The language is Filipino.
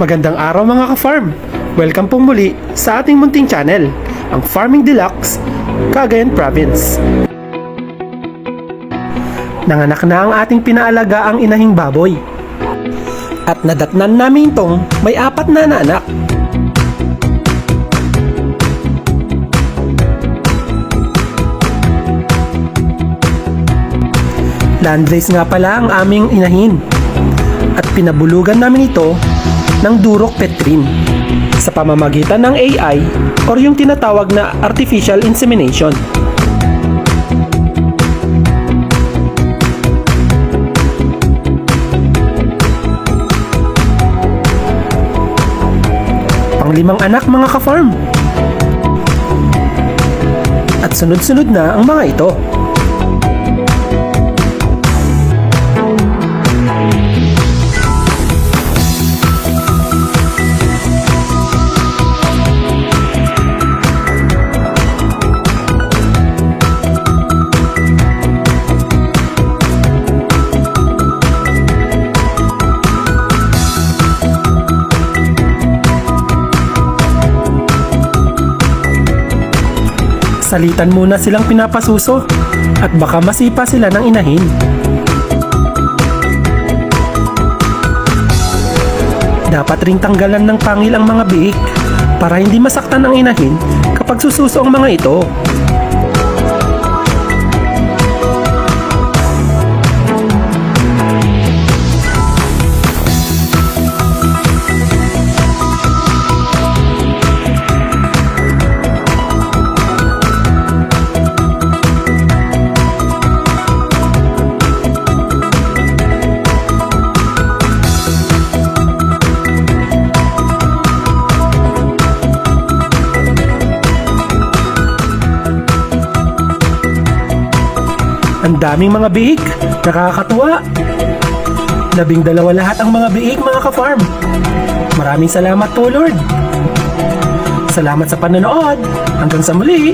Magandang araw mga ka-farm! Welcome pong muli sa ating munting channel, ang Farming Deluxe, Cagayan Province. Nanganak na ang ating pinaalaga ang inahing baboy. At nadatnan namin itong may apat na anak. Landrace nga pala ang aming inahin at pinabulugan namin ito ng Durok Petrin sa pamamagitan ng AI or yung tinatawag na artificial insemination. Panglimang anak mga ka-farm. At sunod-sunod na ang mga ito. Salitan muna silang pinapasuso at baka masipa sila ng inahin. Dapat ring tanggalan ng pangil ang mga biik para hindi masaktan ang inahin kapag sususo ang mga ito. Ang daming mga biik, nakakatuwa. Labing dalawa lahat ang mga biik mga ka-farm. Maraming salamat po Lord. Salamat sa panonood. Hanggang sa muli.